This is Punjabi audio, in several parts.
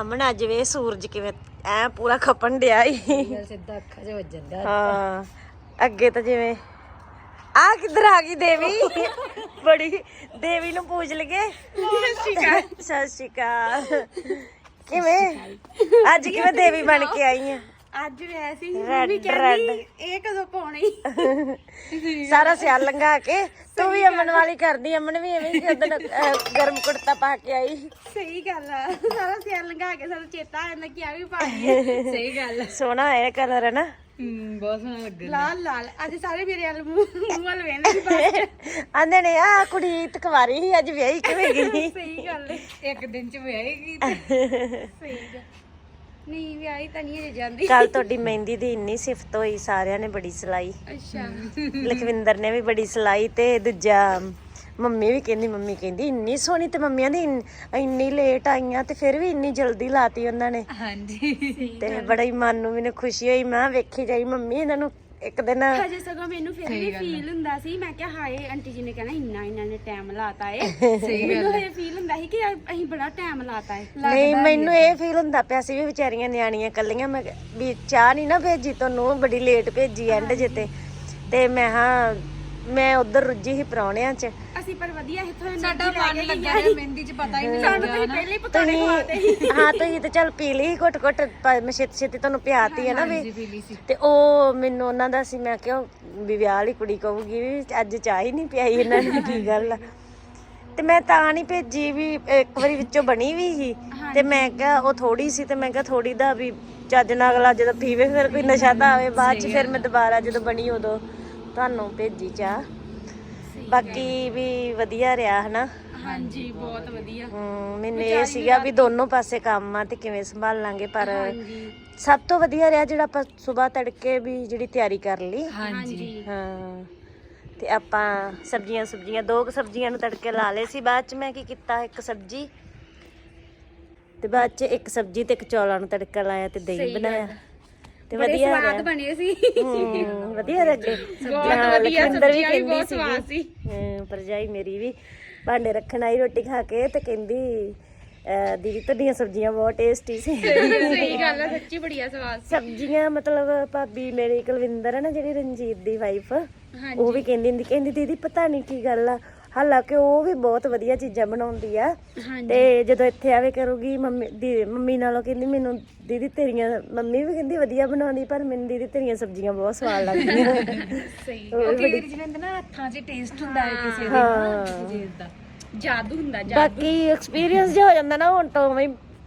ਅਮਨ ਅੱਜ ਵੇ ਸੂਰਜ ਕਿਵੇਂ ਐ ਪੂਰਾ ਖਪਣ ਡਿਆ ਈ। ਸਿੱਧਾ ਅੱਖਾਂ 'ਚ ਵੱਜਣ ਦਾ ਹਾਂ ਅੱਗੇ ਤਾਂ ਜਿਵੇਂ ਆ ਕਿੱਧਰ ਆ ਗਈ ਦੇਵੀ? ਬੜੀ ਦੇਵੀ ਨੂੰ ਪੂਜ ਲਗੇ ਸਤਿ ਸ਼੍ਰੀ ਅਕਾਲ। ਕਿਵੇਂ? ਅੱਜ ਕਿਵੇਂ ਦੇਵੀ ਬਣ ਕੇ ਆਈ ਆ? ਅੱਜ ਰੈਡ ਮੰਮੀ ਰੈਡ ਕਹਿੰਦੀ ਇਹ ਕਦੋਂ ਪਾਉਣੀ? ਸਾਰਾ ਸਿਆਲ ਲੰਘਾ ਕੇ ਤੂੰ ਵੀ ਅਮਨ ਵਾਲੀ ਕਰਦੀ ਅਮਨ ਵੀ ਐਵੇਂ ਹੀ ਉਦੋਂ ਗਰਮ ਕੁੜਤਾ ਪਾ ਕੇ ਆਈ। ਸਹੀ ਗੱਲ ਆ ਸਾਰਾ ਸਿਆਲ ਲੰਘਾ ਕੇ ਸਾਨੂੰ ਚੇਤਾ ਆ ਜਾਂਦਾ ਕਿ ਆ ਵੀ ਪਾ ਲਈਏ। ਸਹੀ ਗੱਲ ਸੋਹਣਾ ਹੈ ਕਲਰ ਹੈ ਨਾ? ਹੂੰ ਬਹੁਤ ਸੋਹਣਾ ਲੱਗਦਾ। ਲਾਲ ਲਾਲ। ਅੱਜ ਸਾਰੇ ਮੇਰੇ ਵੱਲ ਮੂੰਹ ਵੱਲ ਵੇਂਦੇ ਸੀ ਬਸ ਆਂਦੇ ਨੇ ਆ ਕੁੜੀ ਤੇ ਕੁਵਾਰੀ ਸੀ ਅੱਜ ਵਿਆਹੀ ਕਿਵੇਂ ਗਈ? ਸਹੀ ਗੱਲ ਇੱਕ ਦਿਨ 'ਚ ਵਿਆਹੇਗੀ ਸਹੀ ਗੱਲ। ਨਹੀਂ ਵਿਆਹੀ ਤਾਂ ਨਹੀਂ ਹਜੇ ਜਾਂਦੀ। ਕੱਲ ਤੁਹਾਡੀ ਮਹਿੰਦੀ ਦੀ ਇੰਨੀ ਸਿਫਤ ਹੋਈ ਸਾਰਿਆਂ ਨੇ ਬੜੀ ਸਲਾਈ। ਅੱਛਾ। ਲਖਵਿੰਦਰ ਨੇ ਵੀ ਬੜੀ ਸਲਾਈ ਤੇ ਦੂਜਾ ਮੰਮੀ ਵੀ ਕਹਿੰਦੀ ਮੰਮੀ ਕਹਿੰਦੀ ਇੰਨੀ ਸੋਹਣੀ ਤੇ ਮੰਮੀਆਂ ਦੀ ਇੰਨ- ਇੰਨੀ ਲੇਟ ਆਈਆਂ ਤੇ ਫਿਰ ਵੀ ਇੰਨੀ ਜਲਦੀ ਲਾਤੀ ਉਹਨਾਂ ਨੇ। ਹਾਂਜੀ। ਤੇ ਬੜਾ ਹੀ ਮਨ ਨੂੰ ਮੈਨੂੰ ਖੁਸ਼ੀ ਹੋਈ ਮੈਂ ਕਿਹਾ ਵੇਖੀ ਜਾਈ ਮੰਮੀ ਇਹਨਾਂ ਨੂੰ ਇੱਕ ਦਿਨ ਹਜੇ ਸਗੋਂ ਮੈਨੂੰ ਫਿਰ ਵੀ ਫੀਲ ਹੁੰਦਾ ਸੀ। ਮੈਂ ਕਿਹਾ ਹਾਏ ਆਂਟੀ ਜੀ ਨੇ ਕਹਿਣਾ ਇੰਨਾ ਇਹਨਾਂ ਨੇ ਟਾਈਮ ਲਾਤਾ ਏ। ਸਹੀ ਮੈਨੂੰ ਹਜੇ ਫੀਲ ਹੁੰਦਾ ਸੀ ਕਿ ਅਸੀਂ ਬੜਾ ਟਾਈਮ ਲਾਤਾ ਏ। ਨਹੀਂ ਮੈਨੂੰ ਇਹ ਫੀਲ ਹੁੰਦਾ ਪਿਆ ਸੀ ਵੀ ਵਿਚਾਰੀਆਂ ਨਿਆਣੀਆਂ ਕੱਲੀਆਂ ਮੈਂ ਵੀ ਚਾਹ ਨਹੀਂ ਨਾ ਭੇਜੀ ਤੁਹਾਨੂੰ ਬੜੀ ਲੇਟ ਭੇਜੀ ਐਂਡ ਜਿੱਤੇ। ਤੇ ਮੈਂ ਹਾਂ ਮੈਂ ਉਧਰ ਰੁੱਝੀ ਸੀ ਪ੍ਰਾਹੁਣਿਆਂ 'ਚ। ਅਸੀਂ ਪਰ ਵਧੀਆ ਇੱਥੋਂ ਸਾਡਾ ਮਨ ਲੱਗਾ ਰਿਹਾ ਮਹਿੰਦੀ 'ਚ ਪਤਾ ਹੀ ਨਹੀਂ ਸਾਨੂੰ ਲੱਗਿਆ ਤੁਸੀਂ ਪਹਿਲੇ ਹੀ ਪਕਾੜੇ ਖਵਾਤੇ ਸੀ। ਹਾਂ ਤੁਸੀਂ ਤੇ ਚੱਲ ਪੀ ਲਈ ਘੁੱਟ ਘੁੱਟ ਮੈਂ ਛੇਤੀ ਛੇਤੀ ਤੁਹਾਨੂੰ ਪਿਆਤੀ ਹੈ ਨਾ ਵੀ। ਤੇ ਉਹ ਮੈਨੂੰ ਉਹਨਾਂ ਦਾ ਸੀ ਮੈਂ ਕਿਹਾ ਵੀ ਵਿਆਹ ਵਾਲੀ ਕੁੜੀ ਕਹੂਗੀ ਵੀ ਅੱਜ ਚਾਹ ਹੀ ਨਹੀਂ ਪਿਆਈ ਇਹਨਾਂ ਨੇ ਕੀ ਗੱਲ ਆ। ਤੇ ਮੈਂ ਤਾਂ ਨਹੀਂ ਭੇਜੀ ਵੀ ਇੱਕ ਵਾਰੀ ਵਿੱਚੋਂ ਬਣੀ ਵੀ ਸੀ। ਤੇ ਮੈਂ ਕਿਹਾ ਉਹ ਥੋੜੀ ਸੀ ਤੇ ਮੈਂ ਕਿਹਾ ਥੋੜੀ ਦਾ ਵੀ ਚੱਜ ਨਾਲ ਅਗਲਾ ਜਦੋਂ ਪੀਵੇ ਫਿਰ ਕੋਈ ਨਸ਼ਾ ਤਾਂ ਆਵੇ ਬਾਅਦ ਚ ਫਿਰ ਮੈਂ ਦੁਬਾਰਾ ਜਦੋਂ ਬਣੀ ਉਦੋਂ। ਤੁਹਾਨੂੰ ਭੇਜੀ ਚਾਹ ਬਾਕੀ ਵੀ ਵਧੀਆ ਰਿਹਾ ਹਨਾ? ਹਾਂਜੀ ਬਹੁਤ ਵਧੀਆ। ਹਮ, ਮੈਨੂੰ ਇਹ ਸੀਗਾ ਵੀ ਦੋਨੋਂ ਪਾਸੇ ਕੰਮ ਆ ਤੇ ਕਿਵੇਂ ਸੰਭਾਲਾਂਗੇ ਪਰ ਸਭ ਤੋਂ ਵਧੀਆ ਰਿਹਾ ਜਿਹੜਾ ਆਪਾਂ ਸਵੇਰ ਤੜਕੇ ਵੀ ਜਿਹੜੀ ਤਿਆਰੀ ਕਰ ਲਈ। ਹਾਂਜੀ। ਹਾਂ ਤੇ ਆਪਾਂ ਸਬਜ਼ੀਆਂ ਸਬਜ਼ੀਆਂ ਦੋ ਕੁ ਸਬਜ਼ੀਆਂ ਨੂੰ ਤੜਕੇ ਲਾ ਲਏ ਸੀ। ਬਾਅਦ ਚ ਮੈਂ ਕੀ ਕੀਤਾ ਇੱਕ ਸਬਜ਼ੀ ਤੇ ਬਾਅਦ ਚ ਇੱਕ ਸਬਜ਼ੀ ਤੇ ਇੱਕ ਚੌਲਾਂ ਨੂੰ ਤੜਕਾ ਲਾਇਆ ਤੇ ਦਹੀਂ ਬਣਾਇਆ। ਤੇ ਬੜੇ ਵਧੀਆ ਸਵਾਦ ਰਿਹਾ ਬਣੇ ਸੀ। ਹਮ, ਵਧੀਆ ਲੱਗੇ ਬਹੁਤ ਵਧੀਆ ਸਬਜ਼ੀਆਂ ਵੀ ਬਹੁਤ ਸਵਾਦ ਸੀ। ਹਮ, ਭਰਜਾਈ ਮੇਰੀ ਵੀ ਭਾਂਡੇ ਰੱਖਣ ਆਈ ਰੋਟੀ ਖਾ ਕੇ ਤੇ ਕਹਿੰਦੀ ਅਹ, ਦੀਦੀ ਤੁਹਾਡੀਆਂ ਸਬਜ਼ੀਆਂ ਬਹੁਤ ਟੇਸਟੀ ਸੀ। ਸਹੀ ਗੱਲ ਆ ਸੱਚੀ ਬੜੀਆ ਸਵਾਦ ਸਬਜ਼ੀਆਂ ਮਤਲਬ ਭਾਬੀ ਮੇਰੀ ਕੁਲਵਿੰਦਰ ਹੈ ਨਾ ਜਿਹੜੀ ਰਣਜੀਤ ਦੀ ਵਾਈਫ ਉਹ ਵੀ ਕਹਿੰਦੀ ਹੁੰਦੀ ਕਹਿੰਦੀ ਦੀਦੀ ਪਤਾ ਨਹੀਂ ਕੀ ਗੱਲ ਆ ਹਾਲਾਂਕਿ ਉਹ ਵੀ ਬਹੁਤ ਵਧੀਆ ਚੀਜ਼ਾਂ ਬਣਾਉਂਦੀ ਆ। ਤੇ ਜਦੋਂ ਇੱਥੇ ਆਵੇ ਕਰੂਗੀ ਮੰਮੀ ਦੀ ਮੰਮੀ ਨਾਲੋਂ ਕਹਿੰਦੀ ਮੈਨੂੰ ਦੀਦੀ ਤੇਰੀਆਂ ਮੰਮੀ ਵੀ ਕਹਿੰਦੀ ਵਧੀਆ ਬਣਾਉਂਦੀ ਪਰ ਮੈਨੂੰ ਦੀਦੀ ਤੇਰੀਆਂ ਸਬਜ਼ੀਆਂ ਬਹੁਤ ਸਵਾਦ ਲੱਗਦੀਆਂ। ਸਹੀ। ਉਹ ਵੀ ਕਈ ਵਾਰੀ ਜਿਵੇਂ ਹੁੰਦਾ ਨਾ ਹੱਥਾਂ 'ਚ ਟੇਸਟ ਹੁੰਦਾ ਹੈ ਕਿਸੇ ਦੇ ਨਾ ਕਿਸੇ ਚੀਜ਼ ਦਾ। ਜਾਦੂ ਹੁੰਦਾ ਜਾਦੂ। ਬਾਕੀ ਐਕਸਪੀਰੀਅੰਸ ਜਿਹਾ ਹੋ ਜਾਂਦਾ ਨਾ ਹੁਣ ਤੋਂ ਵੀ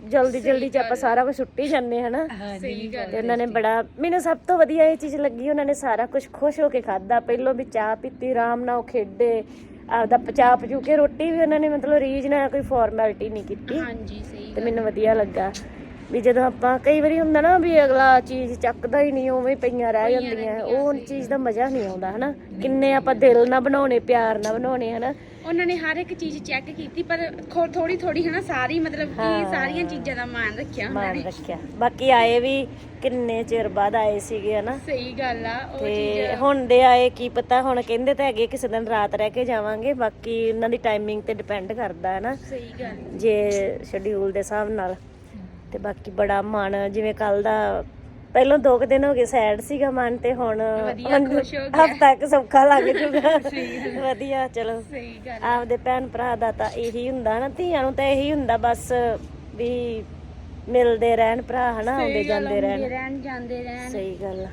ਜਲਦੀ ਜਲਦੀ ਚ ਆਪਾਂ ਸਾਰਾ ਕੁਝ ਛੁੱਟੀ ਜਾਂਦੇ ਹਨਾ ਤੇ ਉਹਨਾਂ ਨੇ ਬੜਾ ਮੈਨੂੰ ਸਭ ਤੋਂ ਵਧੀਆ ਇਹ ਚੀਜ਼ ਲੱਗੀ ਉਹਨਾਂ ਨੇ ਸਾਰਾ ਕੁਝ ਖੁਸ਼ ਹੋ ਕੇ ਖਾਦਾ ਪਹਿਲੋਂ ਵੀ ਚਾਹ ਪੀਤੀ ਆਰਾਮ ਨਾਲ ਉਹ ਖੇਡੇ ਆਪਦਾ ਪਚਾ ਪਚੂ ਕੇ ਰੋਟੀ ਵੀ ਉਹਨਾਂ ਨੇ ਮਤਲਬ ਰੀਜ ਨਾਲ ਕੋਈ ਫਾਰਮੈਲਿਟੀ ਨਹੀਂ ਕੀਤੀ। ਹਾਂਜੀ ਸਹੀ ਤੇ ਮੈਨੂੰ ਵਧੀਆ ਲੱਗਾ। ਵੀ ਜਦੋਂ ਆਪਾਂ ਕਈ ਵਾਰੀ ਹੁੰਦਾ ਨਾ ਵੀ ਅਗਲਾ ਚੀਜ਼ ਚੱਕਦਾ ਹੀ ਨਹੀਂ ਉਵੇਂ ਪਈਆਂ ਰਹਿ ਜਾਂਦੀਆਂ। ਉਹ ਚੀਜ਼ ਦਾ ਮਜ਼ਾ ਨਹੀਂ ਆਉਂਦਾ ਹਨਾ? ਕਿੰਨੇ ਆਪਾਂ ਦਿਲ ਨਾਲ ਬਣਾਉਣੇ ਪਿਆਰ ਨਾਲ ਬਣਾਉਣੇ ਹਨਾ? ਉਹਨਾਂ ਨੇ ਹਰ ਇੱਕ ਚੀਜ਼ ਚੈੱਕ ਕੀਤੀ ਪਰ ਥੋੜੀ ਥੋੜੀ ਹਨਾ ਸਾਰੀ ਮਤਲਬ ਕਿ ਸਾਰੀਆਂ ਚੀਜ਼ਾਂ ਦਾ ਮਾਨ ਰੱਖਿਆ ਉਹਨਾਂ ਮਾਨ ਨੇ। ਰੱਖਿਆ। ਬਾਕੀ ਆਏ ਵੀ ਕਿੰਨੇ ਚਿਰ ਬਾਅਦ ਆਏ ਸੀਗੇ ਹਨਾ। ਸਹੀ ਗੱਲ ਆ ਉਹ ਤੇ ਹੁਣ ਦੇ ਆਏ ਕੀ ਪਤਾ ਹੁਣ ਕਹਿੰਦੇ ਤਾਂ ਹੈਗੇ ਕਿਸੇ ਦਿਨ ਰਾਤ ਰਹਿ ਕੇ ਜਾਵਾਂਗੇ ਬਾਕੀ ਉਹਨਾਂ ਦੀ ਟਾਈਮਿੰਗ ਤੇ ਡਿਪੈਂਡ ਕਰਦਾ ਹੈ ਨਾ ਸਹੀ ਗੱਲ। ਜੇ ਸ਼ਡਿਊਲ ਦੇ ਹਿਸਾਬ ਨਾਲ। ਤੇ ਬਾਕੀ ਬੜਾ ਮਨ ਜਿਵੇਂ ਕੱਲ ਦਾ ਪਹਿਲਾਂ ਦੋ ਕੁ ਦਿਨ ਹੋ ਗਏ ਸੈਡ ਸੀਗਾ ਮਨ ਤੇ ਹੁਣ ਵਧੀਆ, ਖੁਸ਼ ਹੋ ਗਿਆ। ਹਫਤਾ ਇੱਕ ਸੌਖਾ ਲੱਗ ਜੂਗਾ। ਵਧੀਆ ਚਲੋ। ਸਹੀ ਗੱਲ ਆਪਦੇ ਭੈਣ ਭਰਾ ਦਾ ਤਾਂ ਇਹੀ ਹੁੰਦਾ ਨਾ ਧੀਆਂ ਨੂੰ ਤਾਂ ਇਹੀ ਹੁੰਦਾ ਬਸ ਵੀ ਮਿਲਦੇ ਰਹਿਣ ਭਰਾ ਹਨਾ ਆਉਂਦੇ ਜਾਂਦੇ ਰਹਿਣ। ਹੁੰਦੇ ਰਹਿਣ ਜਾਂਦੇ ਰਹਿਣ। ਸਹੀ ਗੱਲ ਆ।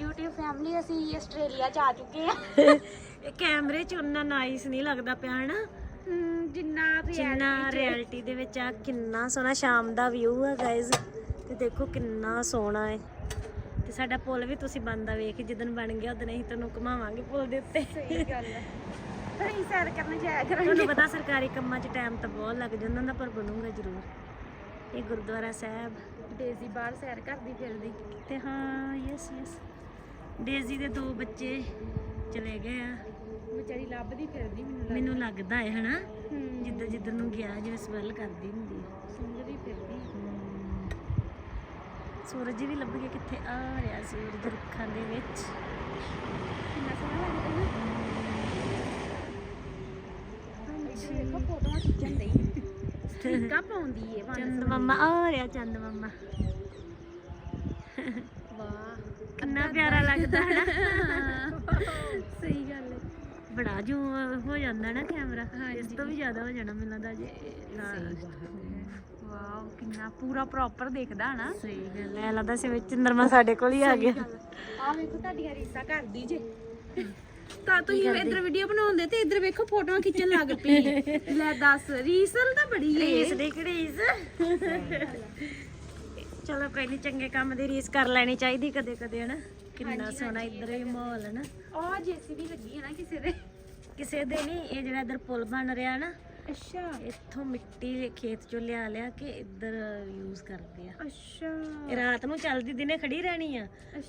YouTube ਫੈਮਿਲੀ ਅਸੀਂ ਆਸਟ੍ਰੇਲੀਆ ਚ ਆ ਚੁੱਕੇ ਆ ਇਹ ਕੈਮਰੇ 'ਚ ਉਹਨਾਂ ਨਾਈਸ ਨਹੀਂ ਲੱਗਦਾ ਪਿਆ ਹਨਾ? ਜਿੰਨਾ ਜਿੰਨਾ ਰਿਐਲਿਟੀ ਦੇ ਵਿੱਚ ਆ ਕਿੰਨਾ ਸੋਹਣਾ ਸ਼ਾਮ ਦਾ ਵਿਊ ਹੈ ਗਾਇਜ਼ ਤੇ ਦੇਖੋ ਕਿੰਨਾ ਸੋਹਣਾ ਹੈ ਤੇ ਸਾਡਾ ਪੁਲ ਵੀ ਤੁਸੀਂ ਬੰਦਾ ਵੇਖ ਜਿੱਦਣ ਬਣ ਗਿਆ ਉਦੋਂ ਅਸੀਂ ਤੁਹਾਨੂੰ ਘੁਮਾਵਾਂਗੇ ਪੁਲ ਦੇ ਉੱਤੇ। ਸਹੀ ਗੱਲ ਆ। ਅਸੀਂ ਸੈਰ ਕਰਨ ਜਾਇਆ ਕਰਾਂਗੇ। ਤੁਹਾਨੂੰ ਪਤਾ ਸਰਕਾਰੀ ਕੰਮਾਂ 'ਚ ਟਾਈਮ ਤਾਂ ਬਹੁਤ ਲੱਗ ਜਾਂਦਾ ਹੁੰਦਾ ਪਰ ਬਣੂਗਾ ਜ਼ਰੂਰ। ਇਹ ਗੁਰਦੁਆਰਾ ਸਾਹਿਬ। ਡੇਜ਼ੀ ਬਾਹਰ ਸੈਰ ਕਰਦੀ ਫਿਰਦੀ। ਤੇ ਹਾਂ ਯੈਸ ਯੈਸ ਡੇਜ਼ੀ ਦੇ ਦੋ ਬੱਚੇ ਚਲੇ ਗਏ ਆ। ਵਿਚਾਰੀ ਲੱਭਦੀ ਫਿਰਦੀ ਮੈਨੂੰ ਮੈਨੂੰ ਲੱਗਦਾ। ਹੈ ਹਨਾ? ਜਿੱਦਾਂ ਜਿੱਦਾਂ ਨੂੰ ਗਿਆ ਜਿਵੇਂ ਸਮੈਲ ਕਰਦੀ ਹੁੰਦੀ ਹੈ ਸੂਰਜ ਵੀ ਲੱਭ ਗਿਆ ਕਿੱਥੇ ਆ ਰਿਹਾ ਸੂਰਜ ਰੁੱਖਾਂ ਦੇ ਵਿੱਚ। ਕਿੰਨਾ ਸੋਹਣਾ ਲੱਗਦਾ ਨਾ। ਹਾਂਜੀ ਦੇਖੋ ਫੋਟੋਆਂ ਖਿੱਚਣ ਲਈ ਸਟ੍ਰੀਕਾਂ ਪਾਉਂਦੀ ਏ ਵੰਨ ਚੰਦ ਮੰਮਾ ਆ ਰਿਹਾ ਚੰਦ ਮੰਮਾ। ਵਾਹ ਕਿੰਨਾ ਪਿਆਰਾ ਲੱਗਦਾ ਹੈ ਨਾ। ਸਹੀ ਗੱਲ ਹੈ ਬੜਾ ਜੂ ਹੋ ਜਾਂਦਾ ਨਾ ਕੈਮਰਾ ਇਸ ਤੋਂ ਵੀ ਜ਼ਿਆਦਾ ਹੋ ਜਾਣਾ ਮੈਨੂੰ ਲੱਗਦਾ ਜੇ ਵਾਓ ਕਿੰਨਾ ਪੂਰਾ ਪ੍ਰੋਪਰ ਦੇਖਦਾ ਨਾ ਸਹੀ ਗੱਲ ਹੈ ਲੱਗਦਾ ਸੀ ਵਿੱਚ ਚੰਦਰਮਾ ਸਾਡੇ ਕੋਲ ਹੀ ਆ ਗਿਆ। ਆ ਵੇਖੋ ਤੁਹਾਡੀਆਂ ਰੀਸਾਂ ਕਰਦੀ ਜੇ। ਤਾਂ ਤੁਸੀਂ ਇੱਧਰ ਵੀਡੀਓ ਬਣਾਉਂਦੇ ਤੇ ਇੱਧਰ ਵੇਖੋ ਫੋਟੋਆਂ ਖਿੱਚਣ ਲੱਗ ਪਈ। ਲੈ ਦੱਸ ਰੀਸਲ ਤਾਂ ਬੜੀ ਏ ਰੀਸ ਦੀ ਰੀਸ? ਚਲੋ ਕੋਈ ਨਹੀਂ ਚੰਗੇ ਕੰਮ ਦੀ ਰੀਸ ਕਰ ਲੈਣੀ ਚਾਹੀਦੀ ਕਦੇ ਕਦੇ ਹਨਾ। ਕਿੰਨਾ ਸੋਹਣਾ ਇੱਧਰ ਵੀ ਮਾਹੌਲ ਹੈ ਨਾ ਉਹ ਜੇਸੀਬੀ ਲੱਗੀ ਹੈ ਨਾ ਕਿਸੇ ਦੇ। ਕਿਸੇ ਦੇ ਨਹੀਂ ਇਹ ਜਿਹੜਾ ਇੱਧਰ ਪੁਲ ਬਣ ਰਿਹਾ ਨਾ ਅੱਛਾ। ਇੱਥੋਂ ਮਿੱਟੀ ਖੇਤ ਚੋਂ ਲਿਆ ਲਿਆ ਕੇ ਇੱਧਰ ਯੂਜ਼ ਕਰਦੇ ਆ। ਅੱਛਾ। ਇਹ ਰਾਤ ਨੂੰ ਚੱਲਦੀ ਦਿਨੇ ਖੜੀ ਰਹਿਣੀ ਆ।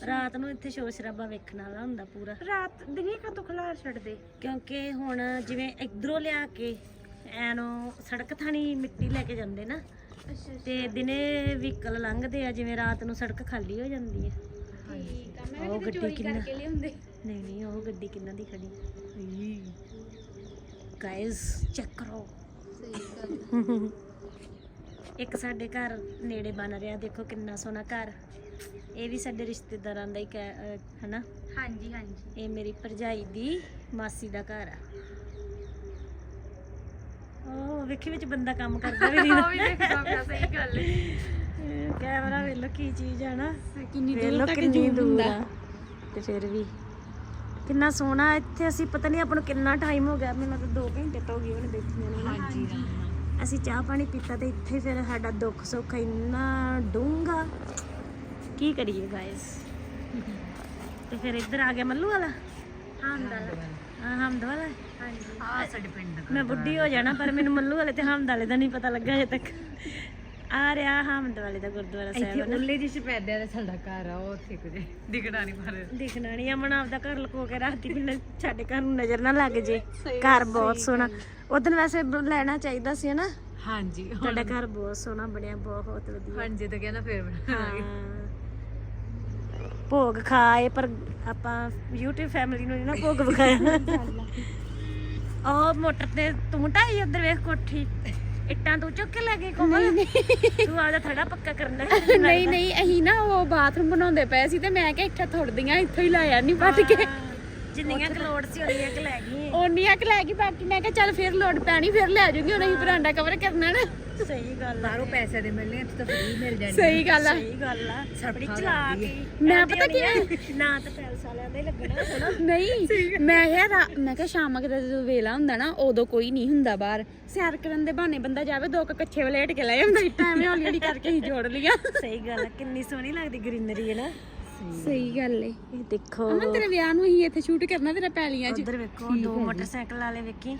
ਰਾਤ ਨੂੰ ਇੱਥੇ ਸ਼ੋਰ ਸ਼ਰਾਬਾ ਵੇਖਣ ਵਾਲਾ ਹੁੰਦਾ ਪੂਰਾ। ਰਾਤ ਦਿਨੇ ਕਦੋਂ ਖਲਾਰ ਛੱਡਦੇ? ਕਿਉਂਕਿ ਹੁਣ ਜਿਵੇਂ ਇਧਰੋਂ ਲਿਆ ਕੇ ਐਨੋ ਸੜਕ ਥਾਣੀ ਮਿੱਟੀ ਲੈ ਕੇ ਜਾਂਦੇ ਨਾ ਅੱਛਾ ਤੇ ਦਿਨੇ ਵਹੀਕਲ ਲੰਘਦੇ ਆ ਜਿਵੇਂ ਰਾਤ ਨੂੰ ਸੜਕ ਖਾਲੀ ਹੋ ਜਾਂਦੀ ਹੈ ਠੀਕ ਆ ਮੈਂ ਗੱਡੀ ਚੋਰੀ ਕਿੰਨਾ- ਕਰਕੇ ਲਿਆਉਂਦੇ। ਨਹੀਂ ਨਹੀਂ ਉਹ ਗੱਡੀ ਕਿੰਨਾ ਦੀ ਖੜੀ ਗਾਇਸ ਚੈੱਕ ਕਰੋ। ਇੱਕ ਸਾਡੇ ਘਰ ਨੇੜੇ ਬਣ ਰਿਹਾ ਦੇਖੋ ਕਿੰਨਾ ਸੋਹਣਾ ਘਰ। ਇਹ ਵੀ ਸਾਡੇ ਰਿਸ਼ਤੇਦਾਰਾਂ ਦਾ ਹੀ ਅਹ ਹਨਾ? ਹਾਂਜੀ ਹਾਂਜੀ। ਇਹ ਮੇਰੀ ਭਰਜਾਈ ਦੀ ਮਾਸੀ ਦਾ ਘਰ ਆ। ਉਹ ਵੇਖੀ ਵਿੱਚ ਬੰਦਾ ਕੰਮ ਕਰਦਾ ਵੀ ਨਹੀਂ। ਉਹ ਵੀ ਦੇਖਦਾ ਪਿਆ ਸਹੀ ਗੱਲ ਹੈ ਕੈਮਰਾ ਵੇਖ ਲੋ ਕੀ ਚੀਜ਼ ਆ ਨਾ। ਕਿੰਨੀ ਵੇਖ ਲਓ ਕਿੰਨੀ ਦੂਰ ਆ। ਤੇ ਫਿਰ ਵੀ ਕਿੰਨਾ ਸੋਹਣਾ ਇੱਥੇ ਅਸੀਂ ਪਤਾ ਨਹੀਂ ਆਪਾਂ ਨੂੰ ਕਿੰਨਾ ਟਾਈਮ ਹੋ ਗਿਆ ਮੈਨੂੰ ਤਾਂ 2 ਘੰਟੇ ਤੋਂ ਹੋ ਗਏ ਉਹਨੇ ਬੈਠੀਆਂ ਨੂੰ। ਹਾਂਜੀ ਅਸੀਂ ਚਾਹ ਪਾਣੀ ਪੀਤਾ ਤੇ ਇੱਥੇ ਫਿਰ ਸਾਡਾ ਦੁੱਖ ਸੁੱਖ ਇੰਨਾ ਡੂੰਗਾ ਕੀ ਕਰੀਏ ਗਾਇਸ ਤੇ ਫਿਰ ਇੱਧਰ ਆ ਗਿਆ ਮੱਲੂ ਵਾਲਾ? ਹਮਦ ਵਾਲਾ ਹਾਂ ਹਮਦ ਵਾਲਾ? ਹਾਂਜੀ। ਆ ਸਾਡੇ ਪਿੰਡ ਮੈਂ ਬੁੱਢੀ ਹੋ ਜਾਣਾ ਪਰ ਮੈਨੂੰ ਮੱਲੂ ਵਾਲੇ ਤੇ ਹਮਦ ਵਾਲੇ ਦਾ ਨਹੀਂ ਪਤਾ ਲੱਗਾ ਅਜੇ ਤੱਕ। ਆ ਰਿਹਾ ਹਮਦ ਵਾਲੇ ਦਾ ਗੁਰਦੁਆਰਾ ਸਾਹਿਬ ਇੱਥੇ ਉੱਲੇ ਦੀ ਸਪੈਦਿਆਂ ਦਾ ਸਾਡਾ ਘਰ ਆ ਉਹ ਉੱਥੇ ਕੁਝ ਦਿਖਣਾ ਨਹੀਂ ਪਰ। ਦਿਖਣਾ ਨਹੀਂ ਅਮਨ ਆਪਦਾ ਘਰ ਲੁਕੋ ਕੇ ਰੱਖਦੀ ਵੀ ਨ- ਸਾਡੇ ਘਰ ਨੂੰ ਨਜ਼ਰ ਨਾ ਲੱਗ ਜੇ। ਘਰ ਬਹੁਤ ਸੋਹਣਾ। ਉਦੋਂ ਵੈਸੇ ਬ- ਲੈਣਾ ਚਾਹੀਦਾ ਸੀ ਨਾ ਹਾਂਜੀ ਤੁਹਾਡਾ ਘਰ ਬਹੁਤ ਸੋਹਣਾ ਬਣਿਆ ਬਹੁਤ ਵਧੀਆ। ਹਾਂਜੀ ਤਾਂ ਕਹਿੰਦਾ ਫੇਰ ਹਾਂ। ਭੋਗ ਖਾਏ ਪਰ ਆਪਾਂ YouTube ਫੈਮਿਲੀ ਨੂੰ ਨੀ ਨਾ ਭੋਗ ਵਿਖਾਇਆ। ਉਹ ਮੋਟਰ ਤੇ ਤੂੰ ਢਾਈ ਉਧਰ ਵੇਖ ਕੋਠੀ। ਇੱਟਾਂ ਤੂੰ ਚੁੱਕ ਕੇ ਲੈ ਗਈ ਕੋਮਲ? ਤੂੰ ਆਪਦਾ ਥੜਾ ਪੱਕਾ ਕਰਨਾ ਨਹੀਂ ਨਹੀਂ ਅਸੀਂ ਨਾ ਉਹ ਬਾਥਰੂਮ ਬਣਾਉਂਦੇ ਪਏ ਸੀ ਤੇ ਮੈਂ ਕਿਹਾ ਇੱਥੇ ਥੋੜਦੀਆਂ ਇੱਥੋਂ ਹੀ ਲਾਇਆ ਨਹੀਂ ਪੱਟ ਕੇ। ਜਿੰਨੀਆਂ ਕੁ ਲੋੜ ਸੀ ਉਨੀਆਂ ਕੁ ਲੈ ਗਈ। ਓਨੀਆਂ ਕਿ ਲੈ ਗਈ ਬਾਕੀ ਮੈਂ ਕਿਹਾ ਚੱਲ ਫਿਰ ਲੋਡ ਪੈਣੀ ਫਿਰ ਲੈ ਜਾਊਂਗੀ ਹੁਣ ਅਸੀਂ ਬਰਾਂਡਾ ਕਵਰ ਕਰਨਾ ਨਾ। ਸਹੀ ਗੱਲ ਆ ਬਾਹਰੋਂ ਪੈਸੇ ਦੇ ਮਿਲਨੇ ਇੱਥੇ ਤਾਂ ਫ੍ਰੀ ਮਿਲ ਜਾਣੀ ਸਹੀ ਗੱਲ ਆ ਸਹੀ ਗੱਲ ਆ ਬੜੀ ਚਲਾ ਕੇ ਮੈਂ ਪਤਾ ਕੀ ਨਾ ਤਾਂ ਪੈਲਸ ਵਾਲਿਆਂ ਦੇ ਲੱਗਣਾ ਹੋਣਾ ਨਹੀਂ ਮੈਂ ਕਿਹਾ ਰਾ- ਮੈਂ ਕਿਹਾ ਸ਼ਾਮ ਦਾ ਜਦੋਂ ਵੇਲਾ ਹੁੰਦਾ ਨਾ ਉਦੋਂ ਕੋਈ ਨਹੀਂ ਹੁੰਦਾ ਬਾਹਰ। ਸੈਰ ਕਰਨ ਦੇ ਬਹਾਨੇ ਬੰਦਾ ਜਾਵੇ ਦੋ ਕੁ ਕੱਛੇ ਵਲੇਟ ਕੇ ਲੈ ਜਾਂਦਾ। ਇੱਟਾਂ ਐਵੇਂ ਹੌਲੀ ਹੌਲੀ ਕਰਕੇ ਹੀ ਜੋੜ ਲੀਆਂ ਸਹੀ ਗੱਲ ਆ ਕਿੰਨੀ ਸੋਹਣੀ ਲੱਗਦੀ ਗ੍ਰੀਨਰੀ ਹੈ ਨਾ। ਸਹੀ ਗੱਲ ਏ। ਇਹ ਦੇਖੋ। ਅਮਨ ਤੇਰੇ ਵਿਆਹ ਨੂੰ ਅਸੀਂ ਇੱਥੇ ਸ਼ੂਟ ਕਰਨਾ ਤੇਰਾ ਪੈਲੀਆਂ 'ਚ। ਉਧਰ ਵੇਖੋ ਦੋ ਮੋਟਰਸਾਈਕਲ ਵਾਲੇ ਵੇਖੀ।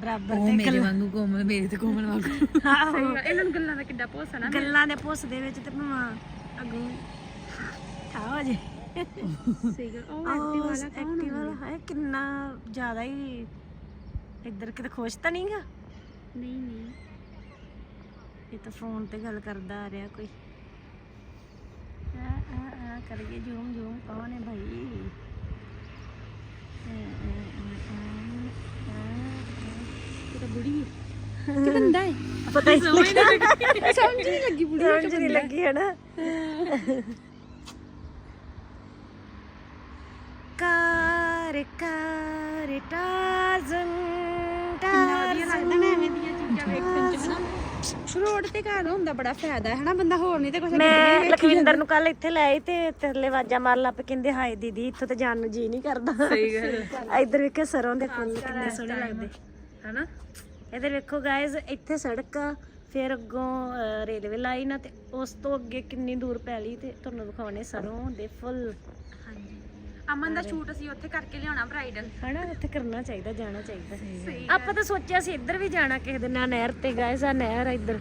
ਬਰਾਬਰ ਉਹ ਤੇ ਮੇਰੇ ਵਾਂਗੂ ਕੋਮਲ ਮੇਰੇ ਤੇ ਕੋਮਲ ਵਾਂਗੂ। ਆਹੋ। ਇਹਨਾਂ ਨੂੰ ਗੱਲਾਂ ਦਾ ਕਿੱਡਾ ਭੋਸਾ ਨਾ ਗੱਲਾਂ ਦੇ ਪੁੱਸ ਦੇ ਵਿੱਚ ਤੇ ਭਾਵਾਂ ਅੱਗੋਂ ਠਾ ਹੋ ਜੇ। ਸਹੀ ਗੱਲ ਉਹ ਐਕਟਿਵ ਵਾਲਾ ਐਕਟਿਵ ਵਾਲਾ ਹੈ ਕਿੰਨਾ ਜ਼ਿਆਦਾ ਹੀ ਇੱਧਰ ਕਿਤੇ ਖੁਸ਼ ਤਾਂ ਨਹੀਂਗਾ? ਨਹੀਂ ਨਹੀਂ। ਇਹ ਤਾਂ ਫੋਨ ਤੇ ਗੱਲ ਕਰਦਾ ਆ ਰਿਹਾ ਕੋਈ। ਆ ਆ ਆ ਕਰੀਏ ਜ਼ੂਮ ਜ਼ੂਮ ਕੌਣ ਹੈ ਭਾਈ? ਬੁੜੀ ਹੈ ਕਿ ਬੰਦਾ ਹੈ ਪਤਾ ਹੀ ਨਹੀਂ ਸਮਝ ਨਹੀਂ ਲੱਗੀ ਬੁੜੀ ਸਮਝ ਨਹੀਂ ਲੱਗੀ ਹੈ ਨਾ ਕਾਰ ਕਾਰ ਟਾਜ਼ਨ ਵਧੀਆ ਲੱਗਦਾ ਨਾ ਐਵੇਂ ਦੀਆਂ ਚੀਜ਼ਾਂ ਵੇਖਣ ਚ ਹਨਾ? ਰੋਡ ਤੇ ਘਰ ਹੁੰਦਾ ਬੜਾ ਫਾਇਦਾ ਹੈ ਹਨਾ? ਬੰਦਾ ਹੋਰ ਨਹੀਂ ਤੇ ਕੁਝ ਮੈਂ ਲਖਵਿੰਦਰ ਨੂੰ ਕੱਲ ਇੱਥੇ ਲੈ ਆਈ ਤੇ ਤੇਰੇ ਆਵਾਜ਼ਾਂ ਮਾਰ ਲੱਪ ਕਹਿੰਦੇ ਹਾਏ ਦੀਦੀ ਇੱਥੋਂ ਤੇ ਜਾਣ ਨੂੰ ਜੀ ਨਹੀਂ ਕਰਦਾ। ਸਹੀ ਗੱਲ ਇੱਧਰ ਵੇਖੋ ਸਰੋਂ ਦੇ ਫੁੱਲ ਕਿੰਨੇ ਸੋਹਣੇ ਲੱਗਦੇ। ਹਨਾ? ਇੱਧਰ ਵੇਖੋ ਗਾਇਜ਼ ਇੱਥੇ ਸੜਕ ਆ ਫਿਰ ਅੱਗੋਂ ਰੇਲਵੇ ਲਾਈਨ ਆ ਤੇ ਉਸ ਤੋਂ ਅੱਗੇ ਕਿੰਨੀ ਦੂਰ ਪੈਲੀ ਤੇ ਤੁਹਾਨੂੰ ਵਿਖਾਉਣੇ ਸਰੋਂ ਦੇ ਫੁੱਲ। ਹਾਂਜੀ। ਅਮਨ ਦਾ ਸ਼ੂਟ ਅਸੀਂ ਉੱਥੇ ਕਰਕੇ ਲਿਆਉਣਾ ਬ੍ਰਾਈਡਲ ਹਨਾ ਉੱਥੇ ਕਰਨਾ ਚਾਹੀਦਾ ਜਾਣਾ ਚਾਹੀਦਾ। ਆਪਾਂ ਤਾਂ ਸੋਚਿਆ ਸੀ ਇੱਧਰ ਵੀ ਜਾਣਾ ਕਿਸੇ ਦਿਨ ਆ ਨਹਿਰ ਤੇ ਗਾਇਜ਼ ਆ ਨਹਿਰ ਆ ਇੱਧਰ।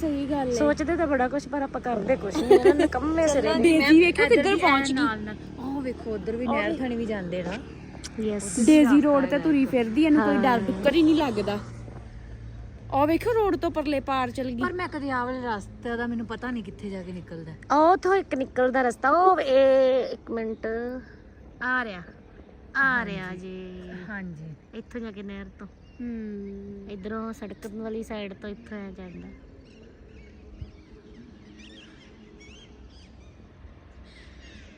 ਸਹੀ ਗੱਲ ਸੋਚਦੇ ਤਾਂ ਬੜਾ ਕੁਝ ਪਰ ਆਪਾਂ ਕਰਦੇ ਕੁਝ ਨਹੀਂ ਇਹਨਾਂ ਨੇ ਕੰਮੇ ਸਿਰੇ ਡੇਜ਼ੀ ਵੇਖੋ ਕਿੱਧਰ ਪਹੁੰਚ ਗਈ। ਉਹ ਵੇਖੋ ਉਧਰ ਵੀ ਨਹਿਰ ਥਣੀ ਵੀ ਜਾਂਦੇ ਨਾ। ਯੈਸ ਡੇਜ਼ੀ ਰੋਡ ਤੇ ਤੁਰੀ ਫਿਰਦੀ ਇਹਨੂੰ ਕੋਈ ਡਰ ਟੁੱਕਰ ਹੀ ਨਹੀਂ ਲੱਗਦਾ। ਉਹ ਵੇਖੋ ਰੋਡ ਤੋਂ ਪਰਲੇ ਪਾਰ ਚਲ ਗਈ। ਪਰ ਮੈਂ ਕਦੇ ਆ ਵਾਲੇ ਰਸਤੇ ਦਾ ਮੈਨੂੰ ਪਤਾ ਨਹੀਂ ਕਿੱਥੇ ਜਾ ਕੇ ਨਿਕਲਦਾ। ਉਹ ਤੋਂ ਇੱਕ ਨਿਕਲਦਾ ਰਸਤਾ ਉਹ ਇਹ ਇੱਕ ਮਿੰਟ। ਆ ਰਿਹਾ ਆ ਰਿਹਾ ਜੀ। ਹਾਂਜੀ। ਇੱਥੋਂ ਜਾ ਕੇ ਨਹਿਰ ਤੋਂ। ਹੂੰ। ਇਧਰੋਂ ਸੜਕ ਵਾਲੀ ਸਾਈਡ ਤੋਂ ਇੱਥੋਂ ਆ ਜਾਂਦਾ।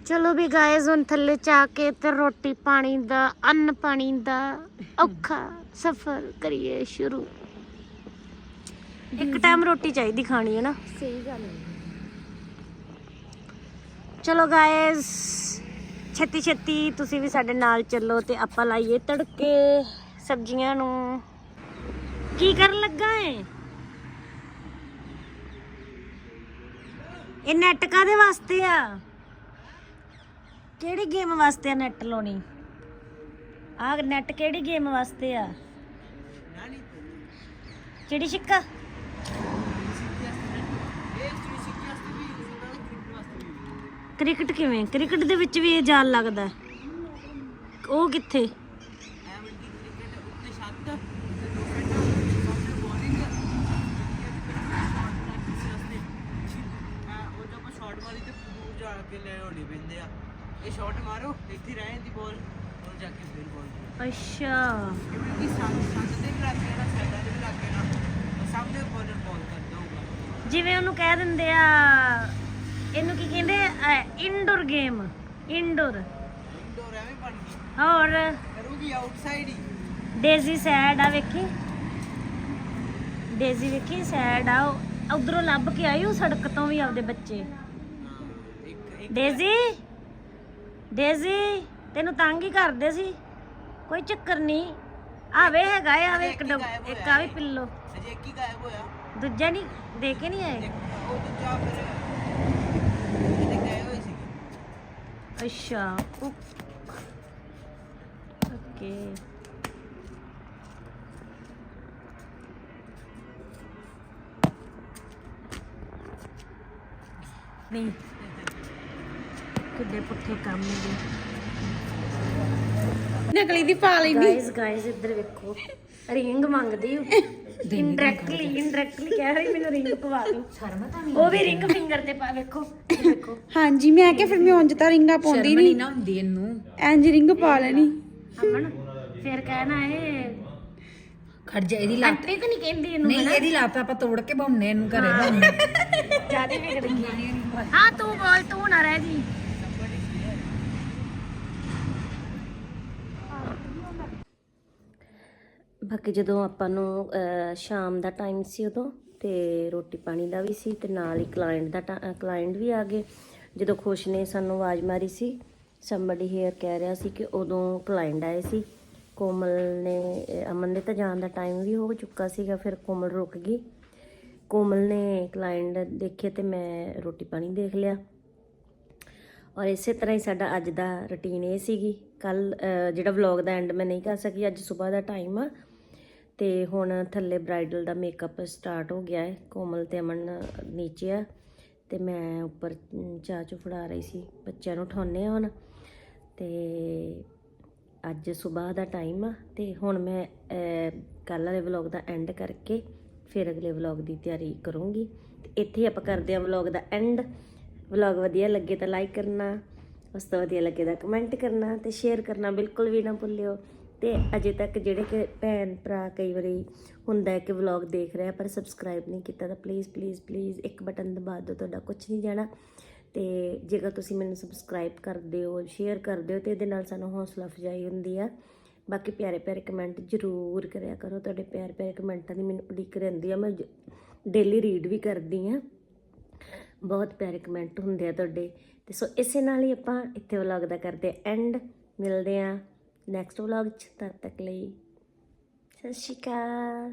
ਚਲੋ ਵੀ ਗਾਇਜ਼ ਹੁਣ ਥੱਲੇ ਚਾ ਕੇ ਤੇ ਰੋਟੀ ਪਾਣੀ ਦਾ ਅੰਨ ਪਾਣੀ ਦਾ ਔਖਾ ਸਫ਼ਰ ਕਰੀਏ ਸ਼ੁਰੂ। ਇੱਕ ਟਾਈਮ ਰੋਟੀ ਚਾਹੀਦੀ ਖਾਣੀ ਹੈ ਨਾ? ਸਹੀ ਗੱਲ ਹੈ। ਚਲੋ ਗਾਇਜ਼ ਛੇਤੀ ਛੇਤੀ ਤੁਸੀਂ ਵੀ ਸਾਡੇ ਨਾਲ ਚੱਲੋ ਤੇ ਆਪਾਂ ਲਾਈਏ ਤੜਕੇ ਸਬਜ਼ੀਆਂ ਨੂੰ। ਕੀ ਕਰਨ ਲੱਗਾ ਏ? ਇਹ ਨੈਟ ਕਾਦੇ ਵਾਸਤੇ ਆ? ਕਿਹੜੀ ਗੇਮ ਵਾਸਤੇ ਆ ਨੈਟ ਲਾਉਣੀ? ਆ ਨੈਟ ਕਿਹੜੀ ਗੇਮ ਵਾਸਤੇ ਆ? ਕਿਹੜੀ ਛਿੱਕਾ ਕ੍ਰਿਕਟ ਕਿਵੇਂ? ਕ੍ਰਿਕਟ ਦੇ ਵਿੱਚ ਵੀ ਇਹ ਜਾਲ ਲੱਗਦਾ। ਉਹ ਕਿੱਥੇ? ਕੇ ਲੈ ਆਉਣੀ ਪੈਂਦੇ ਆ। ਇਹ ਸ਼ਾਟ ਮਾਰੋ ਇੱਥੇ ਰਹਿ ਜਾਂਦੀ ਬਾਲ ਹੋਰ ਜਾ ਕੇ ਫਿਰ ਬਾਲ ਅੱਛਾ। ਕਿਉਂਕਿ ਕਿ ਸੰਦ ਸੰਦ ਦੇ ਵੀ ਲੱਗ ਗਿਆ ਨਾ ਸਾਈਡਾਂ ਦੇ ਵੀ ਲੱਗ ਗਿਆ ਨਾ ਉਹ ਸਾਹਮਣੇ ਬਾਲਰ ਬਾਲ ਕਰਦਾ ਹੋਊਗਾ। ਜਿਵੇਂ ਉਹਨੂੰ ਕਹਿ ਦਿੰਦੇ ਆ ਇਹਨੂੰ ਕੀ ਕਹਿੰਦੇ ਇਨਡੋਰ ਗੇਮ ਇਨਡੋਰ ਇੰਡੋਰ ਐਵੇਂ ਬਣ ਗਈ। ਹੋਰ? ਕਰੂਗੀ ਆਊਟਸਾਈਡ ਹੀ। ਡੇਜ਼ੀ ਸੈਡ ਆ ਵੇਖੀ? ਡੇਜ਼ੀ ਵੇਖੀ? ਸੈਡ ਆ ਉਧਰੋਂ ਲੱਭ ਕੇ ਆਈ ਉਹ ਸੜਕ ਤੋਂ ਵੀ ਆਪਦੇ ਬੱਚੇ। ਡੇਜ਼ੀ ਡੇਜ਼ੀ ਤੈਨੂੰ ਤੰਗ ਹੀ ਕਰਦੇ ਸੀ। ਕੋਈ ਚੱਕਰ ਨਹੀਂ। ਆਵੇ ਹੈਗਾ ਏ, ਆਵੇ ਇੱਕ ਡੱਬ- ਇੱਕ ਆ ਵੀ ਪਿੱਲੋ। ਅਜੇ ਇੱਕ ਹੀ ਗਾਇਬ ਹੋਇਆ। ਦੂਜਾ ਨਹੀਂ ਦੇ ਕੇ ਨਹੀਂ ਆਏ? ਇੱਕ ਉਹ ਦੂਜਾ ਫਿਰ ਕਿਤੇ ਗਏ ਹੋਏ ਸੀਗੇ। ਅੱਛਾ। ਓਕੇ। ਨਹੀਂ ਕਿੱਡੇ ਪੁੱਠੇ ਕੰਮ ਨੇ ਨਕਲੀ ਦੀ ਪਾ ਲੈਂਦੀ। ਗਾਇਸ ਗਾਇਸ ਇੱਧਰ ਵੇਖੋ। ਰਿੰਗ ਮੰਗਦੀ ਇਨਡਾਇਰੈਕਟਲੀ ਇਨਡਾਇਰੈਕਟਲੀ ਕਹਿ ਰਹੀ ਮੈਨੂੰ ਰਿੰਗ ਪਵਾ ਦਿਓ ਸ਼ਰਮ ਤਾਂ ਨਹੀਂ ਉਹ ਵੀ ਰਿੰਗ ਫਿੰਗਰ ਤੇ ਪਾ ਵੇਖੋ। ਇਹ ਵੇਖੋ। ਹਾਂਜੀ ਮੈਂ ਕਿਹਾ ਫਿਰ ਮੈਂ ਉਂਝ ਤਾਂ ਰਿੰਗਾ ਪਾਉਂਦੀ ਨਹੀਂ ਨਾ ਹੁੰਦੀ ਇਹਨੂੰ। ਇੰਜ ਰਿੰਗ ਪਾ ਲੈਣੀ। ਅਮਨ ਫਿਰ ਕਹਿਣਾ ਇਹ। ਖੜ ਜਾ ਇਹਦੀ ਲੱਤ। ਤਾਂ ਨਹੀਂ ਕਹਿੰਦੀ ਇਹਨੂੰ ਨਹੀਂ ਇਹਦੀ ਲੱਤ ਆਪਾਂ ਤੋੜ ਕੇ ਬਾਉਨੇ ਇਹਨੂੰ ਘਰੇ ਬਾਉਨੇ ਜ਼ਿਆਦਾ ਵਿਗੜ ਗਈ। ਹਾਂ ਤੂੰ ਬੋਲ ਤੂੰ ਨਾ ਰਹਿ ਜੀ। ਬਾਕੀ ਜਦੋਂ ਆਪਾਂ ਨੂੰ ਸ਼ਾਮ ਦਾ ਟਾਈਮ ਸੀ ਉਦੋਂ ਤੇ ਰੋਟੀ ਪਾਣੀ ਦਾ ਵੀ ਸੀ ਤੇ ਨਾਲ ਹੀ ਕਲਾਇੰਟ ਦਾ ਕਲਾਇੰਟ ਵੀ ਆ ਗਏ। ਜਦੋਂ ਖੁਸ਼ ਨੇ, ਸਾਨੂੰ ਆਵਾਜ਼ ਮਾਰੀ ਸੀ। ਸਮਬਡੀ ਹੇਅਰ ਕਹਿ ਰਿਹਾ ਸੀ ਕਿ ਉਦੋਂ ਕਲਾਇੰਟ ਆਏ ਸੀ। ਕੋਮਲ ਨੇ ਅਮਨ ਦੇ ਤਾਂ ਜਾਣ ਦਾ ਟਾਈਮ ਵੀ ਹੋ ਚੁੱਕਾ ਸੀਗਾ, ਫਿਰ ਕੋਮਲ ਰੁਕ ਗਈ। ਕੋਮਲ ਨੇ ਕਲਾਇੰਟ ਦੇਖੇ ਤੇ ਮੈਂ ਰੋਟੀ ਪਾਣੀ ਦੇਖ ਲਿਆ। ਔਰ ਇਸੇ ਤਰ੍ਹਾਂ ਹੀ ਸਾਡਾ ਅੱਜ ਦਾ ਰੁਟੀਨ ਇਹ ਸੀਗੀ। ਕੱਲ ਜਿਹੜਾ ਵਲੌਗ ਦਾ ਐਂਡ ਮੈਂ ਨਹੀਂ ਕਰ ਸਕੀ, ਅੱਜ ਸਵੇਰ ਦਾ ਟਾਈਮ ਆ। ਤੇ ਹੁਣ ਥੱਲੇ ਬ੍ਰਾਈਡਲ ਦਾ ਮੇਕਅਪ ਸਟਾਰਟ ਹੋ ਗਿਆ ਹੈ। ਕੋਮਲ ਤੇ ਅਮਨ ਨੀਚੇ ਆ ਤੇ ਮੈਂ ਉੱਪਰ ਚਾਹ ਚੁ ਫੜਾ ਰਹੀ ਸੀ। ਬੱਚਿਆਂ ਨੂੰ ਉਠਾਉਣੇ ਆ ਹੁਣ। ਤੇ ਅੱਜ ਸਵੇਰ ਦਾ ਟਾਈਮ ਆ ਤੇ ਹੁਣ ਮੈਂ ਕੱਲ ਵਾਲੇ ਵਲੌਗ ਦਾ ਐਂਡ ਕਰਕੇ ਫਿਰ ਅਗਲੇ ਵਲੌਗ ਦੀ ਤਿਆਰੀ ਕਰੂੰਗੀ। ਤੇ ਇੱਥੇ ਆਪਾਂ ਕਰਦੇ ਹਾਂ ਵਲੌਗ ਦਾ ਐਂਡ ਵਲੌਗ ਵਧੀਆ ਲੱਗੇ ਤਾਂ ਲਾਈਕ ਕਰਨਾ, ਉਸ ਤੋਂ ਵਧੀਆ ਲੱਗੇ ਤਾਂ ਕਮੈਂਟ ਕਰਨਾ ਤੇ ਸ਼ੇਅਰ ਕਰਨਾ ਬਿਲਕੁਲ ਵੀ ਨਾ ਭੁੱਲਿਓ। ਤੇ ਅਜੇ ਤੱਕ ਜਿਹੜੇ ਕਿ ਭੈਣ ਭਰਾ ਕਈ ਵਾਰੀ ਹੁੰਦਾ ਹੈ ਕਿ ਵਲੌਗ ਦੇਖ ਰਿਹਾ ਪਰ ਸਬਸਕ੍ਰਾਈਬ ਨਹੀਂ ਕੀਤਾ, ਤਾਂ ਪਲੀਜ਼ ਪਲੀਜ਼ ਪਲੀਜ਼ ਇੱਕ ਬਟਨ ਦਬਾ ਦਿਓ, ਤੁਹਾਡਾ ਕੁਝ ਨਹੀਂ ਜਾਣਾ। ਤੇ ਜੇਕਰ ਤੁਸੀਂ ਮੈਨੂੰ ਸਬਸਕ੍ਰਾਈਬ ਕਰਦੇ ਹੋ ਸ਼ੇਅਰ ਕਰਦੇ ਹੋ, ਤੇ ਇਹਦੇ ਨਾਲ ਸਾਨੂੰ ਹੌਸਲਾ ਅਫਜ਼ਾਈ ਹੁੰਦੀ ਆ। ਬਾਕੀ ਪਿਆਰੇ ਪਿਆਰੇ ਕਮੈਂਟ ਜ਼ਰੂਰ ਕਰਿਆ ਕਰੋ, ਤੁਹਾਡੇ ਪਿਆਰੇ ਪਿਆਰੇ ਕਮੈਂਟਾਂ ਦੀ ਮੈਨੂੰ ਉਡੀਕ ਰਹਿੰਦੀ ਆ, ਮੈਂ ਡੇਲੀ ਰੀਡ ਵੀ ਕਰਦੀ ਆ। ਬਹੁਤ ਪਿਆਰੇ ਕਮੈਂਟ ਹੁੰਦੇ ਆ ਤੁਹਾਡੇ। ਤੇ ਸੋ ਇਸੇ ਨਾਲ ਹੀ ਆਪਾਂ ਇੱਥੇ ਵਲੌਗ ਦਾ ਕਰਦੇ ਐਂਡ ਮਿਲਦੇ ਆ। ਨੈਕਸਟ ਵਲੌਗ ਚ ਤਦ ਤੱਕ ਲਈ ਸਤਿ ਸ਼੍ਰੀ ਅਕਾਲ